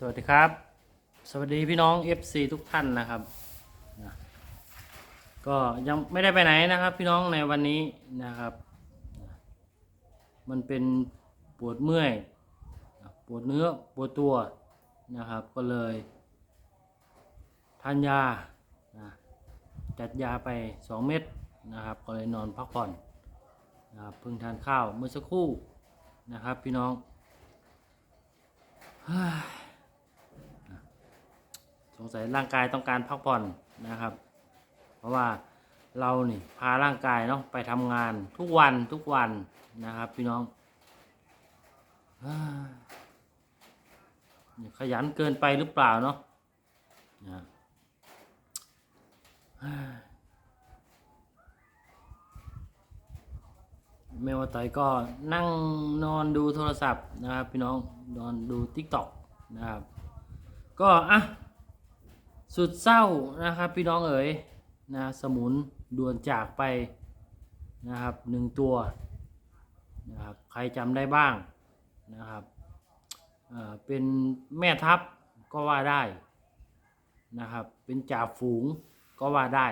สวัสดีครับ สวัสดีพี่น้อง FC ทุกท่านนะครับนะก็ยังไม่ได้ไปไหนนะครับ พี่น้องในวันนี้นะครับนะมันเป็นปวดเมื่อยนะปวดเนื้อปวดตัวนะครับ ก็เลยทานยานะจัดยาไป 2 เม็ดนะครับ ก็เลยนอนพักผ่อนนะครับเพิ่งทานข้าวเมื่อสักครู่นะครับ พี่น้อง สงสัยร่างกายต้องการพักผ่อนนะครับ เพราะว่าเรานี่พาร่างกายเนาะไปทำงานทุกวันทุกวันนะครับพี่น้องอขยันเกินไปหรือเปล่าเนาะแม่ว่าต่อยก็นั่งนอนดูโทรศัพท์นะครับ พี่น้องนอนดู t ิ k t o k นะครับ ก็อะ สุดเศร้านะครับพี่น้องเอ๋ยนะสมุนด่วนจากไปนะครับหนึ่งตัวนะครับใครจำได้บ้างนะครับเป็นแม่ทัพก็ว่าได้นะครับเป็นจ่าฝูงก็ว่าได้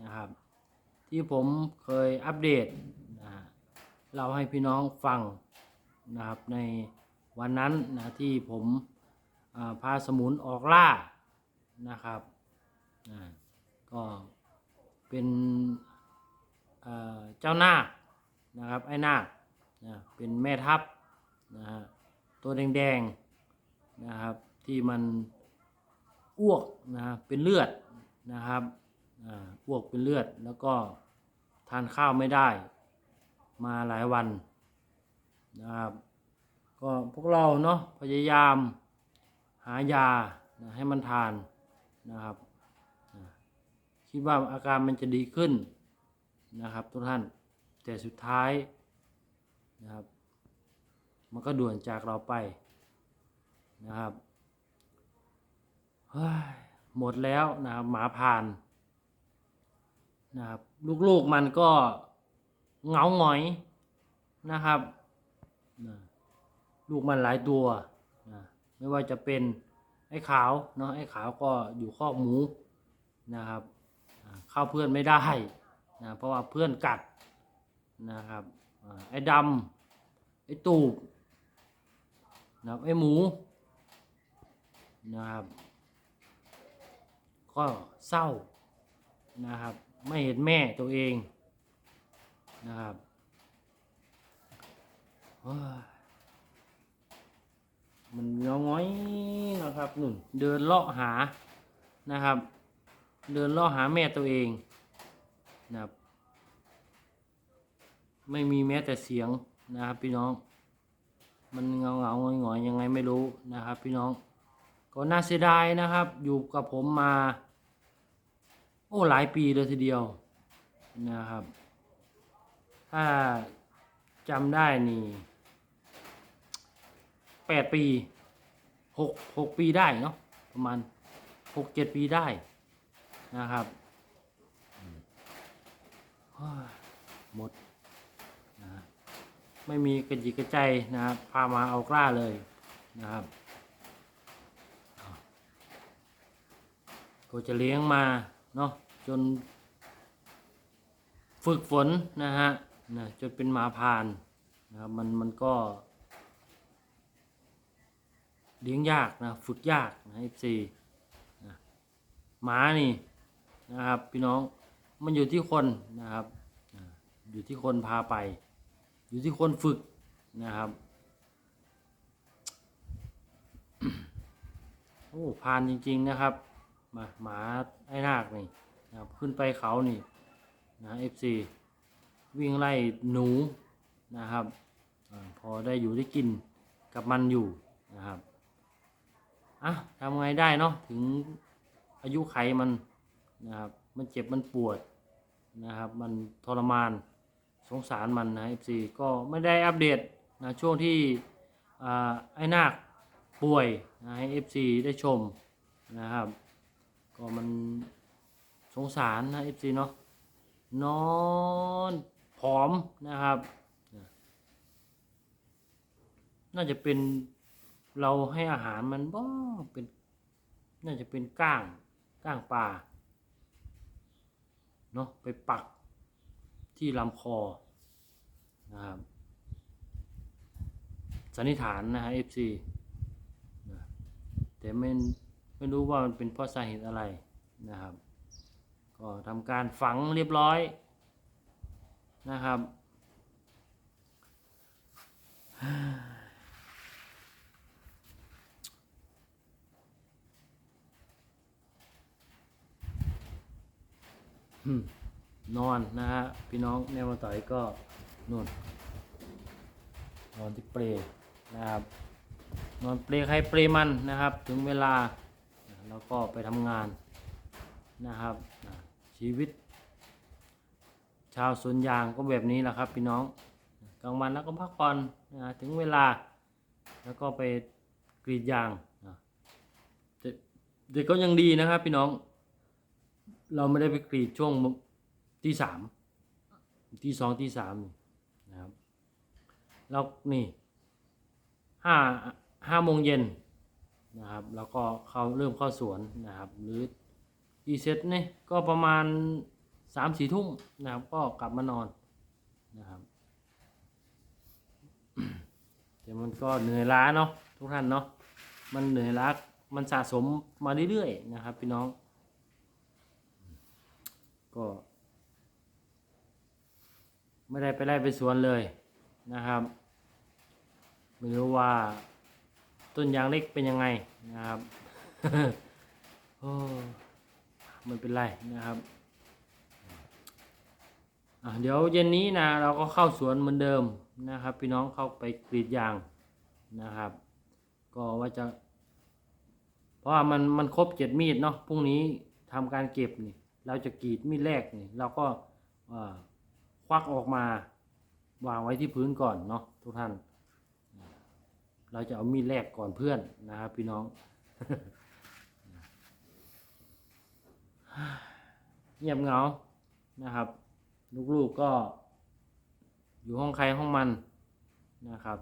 นะครับที่ผมเคยอัปเดตนะเราให้พี่น้องฟังนะครับในวันนั้นนะที่ผมพาสมุนออกล่า นะครับอ่าก็เป็นเจ้านาคนะครับไอ้นาคนะเป็นแม่ทัพนะฮะตัวแดงๆนะครับที่มันอ้วกนะฮะเป็นเลือดนะครับอ่าอ้วกเป็นเลือดแล้วก็ทานข้าวไม่ได้มาหลายวันนะครับก็พวกเราเนาะพยายามหายานะให้มันทาน นะครับคิดว่าอาการมันจะดีขึ้นนะครับทุกท่านแต่สุดท้ายนะครับ มันก็ด่วนจากเราไปนะครับหมดแล้วนะครับหมาผ่านนะครับลูกๆมันก็เงาหงอยนะครับ ลูกมันหลายตัวนะไม่ว่าจะเป็น ไอ้ขาวเนาะไอ้ขาวก็อยู่คอกหมูนะครับเข้าเพื่อนไม่ได้นะเพราะว่าเพื่อนกัดนะครับอไอ้ดำไอ้ตูบนะครับไอ้หมูนะครับ ก็เศร้านะครับ ไม่เห็นแม่ตัวเองนะครับ มันเงาง้อยนะครับหนุนเดินเลาะหานะครับ เดินเลาะหาแม่ตัวเองนะครับ ไม่มีแม้แต่เสียงนะครับ พี่น้อง มันเงาเงาๆงอยงอยยังไงไม่รู้นะครับ พี่น้องก็น่าเสียดายนะครับ อยู่กับผมมา โอ้หลายปีเลยทีเดียวนะครับ ถ้าจำได้นี่ แปดปีหกหกปีได้เนาะประมาณหกเจ็ดปีได้นะครับหมดนะไม่มีกระจิกกระใจนะครับพามาเอากล้าเลยนะครับก็จะเลี้ยงมาเนาะจน ฝึกฝนนะฮะนะจนเป็นหมาพานนะครับมันมันก็ เลี้ยงยากนะฝึกยากนะ FC นะหมานี่นะครับพี่น้องมันอยู่ที่คนนะครับอยู่ที่คนพาไป อยู่ที่คนฝึกนะครับโอ้พานจริง ๆนะครับ มาหมาไอ้นาคนี่นะครับขึ้นไปเขานี่นะ FC วิ่งไล่หนูนะครับอพอได้อยู่ได้กินกับมันอยู่นะครับ อะทำไงได้เนาะถึงอายุไขมันนะครับ มันเจ็บมันปวดนะครับ มันทรมานสงสารมันนะ FC ก็ไม่ได้อัปเดตนะช่วงที่ไอ้นาคป่วยนะให้ FC ได้ชมนะครับ ก็มันสงสารนะ FC เนาะนอนผอมนะครับ น่าจะเป็น เราให้อาหารมันบ่เป็น น่าจะเป็นก้างก้างปลาเนาะไปปักที่ลำคอนะครับสันนิษฐานนะฮะ FC นะแต่ไม่ไม่รู้ว่ามันเป็นเพราะสาเหตุอะไรนะครับ ก็ทำการฝังเรียบร้อยนะครับ นอนนะฮะพี่น้องแนวมาต่อยก็นู่น นอนที่เปลนะครับ นอนเปลใครเปลมันนะครับ ถึงเวลาแล้วก็ไปทำงานนะครับ ชีวิต ชาวสวนยางก็แบบนี้แหละครับพี่น้องกลางวันแล้วก็พักผ่อนนะถึงเวลา แล้วก็ไปกรีดยางแต่ก็ยังดีนะครับพี่น้อง เราไม่ได้ไปกรีดช่วงที่สามที่สองที่สามนะครับแล้วนี่ห้าห้าโมงเย็นนะครับ แล้วก็เขาเริ่มเข้าสวนนะครับ หรืออีเซ็ตนี่ก็ประมาณสามสี่ทุ่มนะครับ ก็กลับมานอนนะครับแต่มันก็เหนื่อยล้าเนาะทุกท่านเนาะมันเหนื่อยล้ามันสะสมมาเรื่อยๆนะครับ พี่น้อง ก็ ไม่ได้ไปไล่ไปสวนเลยนะครับ ไม่รู้ว่า ต้นยางเล็กเป็นยังไงนะครับโอ้มันเป็นไรนะครับเดี๋ยวเย็นนี้นะเราก็เข้าสวนเหมือนเดิมนะครับ พี่น้องเข้าไปกรีดยางนะครับ ก็ว่าจะ เพราะว่ามันมันครบเจ็ดมีดเนาะพรุ่งนี้ทำการเก็บนี่ เราจะกรีดมีดแรกนี่เราก็ควักออกมาวางไว้ที่พื้นก่อนเนาะทุกท่าน เราจะเอามีดแรกก่อนเพื่อนนะครับพี่น้องเงียบเหงานะครับ ลูกๆก็อยู่ห้องใครห้องมันนะครับ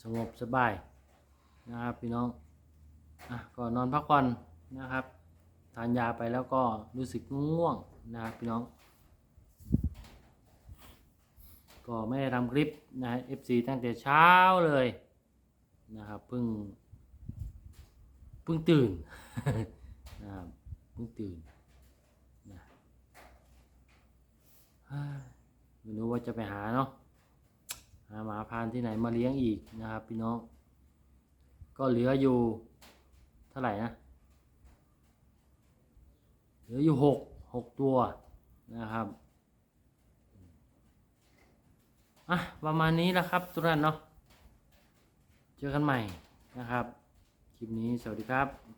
สงบสบายนะครับพี่น้อง อะก็นอนพักผ่อนนะครับ ทานยาไปแล้วก็รู้สึกง่วงนะครับพี่น้อง ก็ไม่ได้ทำคลิปนะฮะ FC ตั้งแต่เช้าเลยนะครับเพิ่งเพิ่งตื่นนะครับเพิ่งตื่นนะฮ้ยไม่รู้ว่าจะไปหาเนาะหาหมาพานที่ไหนมาเลี้ยงอีกนะครับพี่น้อง ก็เหลืออยู่ ท่าไหร่นะเหลืออยู่หกหกตัวนะครับอะประมาณนี้แหละครับทุกท่านเนาะเจอกันใหม่นะครับ คลิปนี้สวัสดีครับ